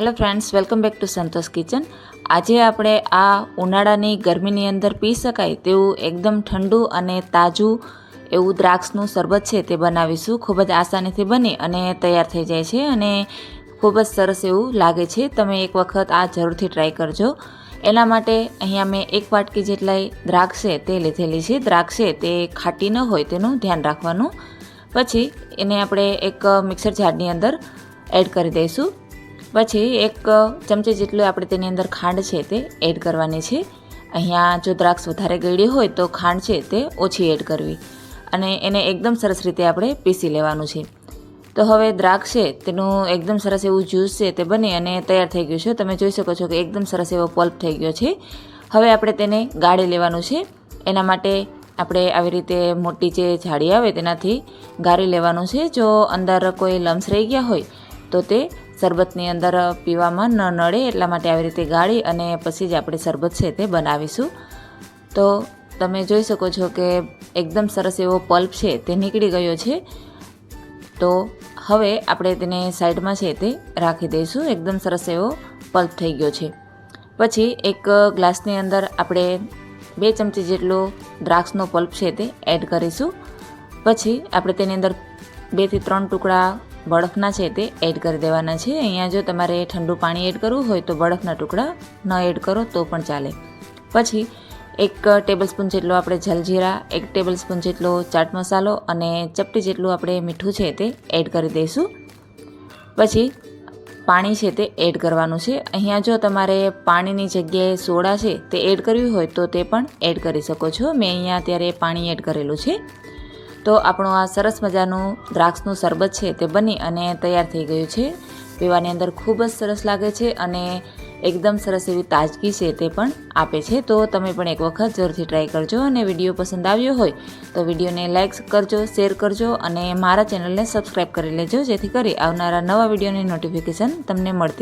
Hello friends welcome back to Santosh kitchen આજે આપણે આ ઉનાળાની ગરમીની અંદર પી શકાય તેવું એકદમ ઠંડુ અને તાજું એવું દ્રાક્ષનું શરબત છે તે બનાવીશું. ખૂબ જ આસાનીથી બની અને તૈયાર થઈ જાય છે અને ખૂબ જ સરસ એવું લાગે છે. તમે એક વખત આ જરૂરથી ટ્રાય કરજો. એના માટે અહીંયા મેં એક વાટકી જેટલાય દ્રાક્ષ છે તે લીધેલી છે. દ્રાક્ષ છે તે ખાટી ન હોય તેનું ધ્યાન રાખવાનું. પછી એને આપણે એક મિક્સર જારની અંદર એડ કરી દઈશું. પછી એક ચમચી જેટલું આપણે તેની અંદર ખાંડ છે તે એડ કરવાની છે. અહીંયા જો દ્રાક્ષ વધારે ગળી હોય તો ખાંડ છે તે ઓછી એડ કરવી. અને એને એકદમ સરસ રીતે આપણે પીસી લેવાનું છે. તો હવે દ્રાક્ષ છે તેનું એકદમ સરસ એવું જ્યુસ છે તે બની અને તૈયાર થઈ ગયું છે. તમે જોઈ શકો છો કે એકદમ સરસ એવો પલ્પ થઈ ગયો છે. હવે આપણે તેને ગાળી લેવાનું છે. એના માટે આપણે આવી રીતે મોટી જે જાળી આવે તેનાથી ગાળી લેવાનું છે. જો અંદર કોઈ લમ્સ રહી ગયા હોય તો તે શરબતની અંદર પીવામાં ન નડે એટલા માટે આવી રીતે ગાળી અને પછી જ આપણે શરબત છે તે બનાવીશું. તો તમે જોઈ શકો છો કે એકદમ સરસ એવો પલ્પ છે તે નીકળી ગયો છે. તો હવે આપણે તેને સાઈડમાં છે તે રાખી દઈશું. એકદમ સરસ એવો પલ્પ થઈ ગયો છે. પછી એક ગ્લાસની અંદર આપણે બે ચમચી જેટલો દ્રાક્ષનો પલ્પ છે તે એડ કરીશું. પછી આપણે તેની અંદર બેથી ત્રણ ટુકડા બરફના છે તે એડ કરી દેવાના છે. અહીંયા જો તમારે ઠંડુ પાણી એડ કરવું હોય તો બળફના ટુકડા ન એડ કરો તો પણ ચાલે. પછી એક ટેબલ સ્પૂન જેટલો આપણે જલજીરા, એક ટેબલ સ્પૂન જેટલો ચાટ મસાલો અને ચપટી જેટલું આપણે મીઠું છે તે એડ કરી દઈશું. પછી પાણી છે તે એડ કરવાનું છે. અહીંયા જો તમારે પાણીની જગ્યાએ સોડા છે તે એડ કરવી હોય તો તે પણ એડ કરી શકો છો. મેં અહીંયા અત્યારે પાણી એડ કરેલું છે. તો આપણું આ સરસ મજાનું દ્રાક્ષનું શરબત છે તે બની અને તૈયાર થઈ ગયું છે. પીવાની અંદર ખૂબ જ સરસ લાગે છે અને એકદમ સરસ એવી તાજગી છે તે પણ આપે છે. તો તમે પણ એક વખત જરૂરથી ટ્રાય કરજો અને વીડિયો પસંદ આવ્યો હોય તો વિડીયોને લાઇક કરજો, શેર કરજો અને મારા ચેનલને સબસ્ક્રાઈબ કરી લેજો જેથી કરી આવનારા નવા વિડીયોની નોટિફિકેશન તમને મળતી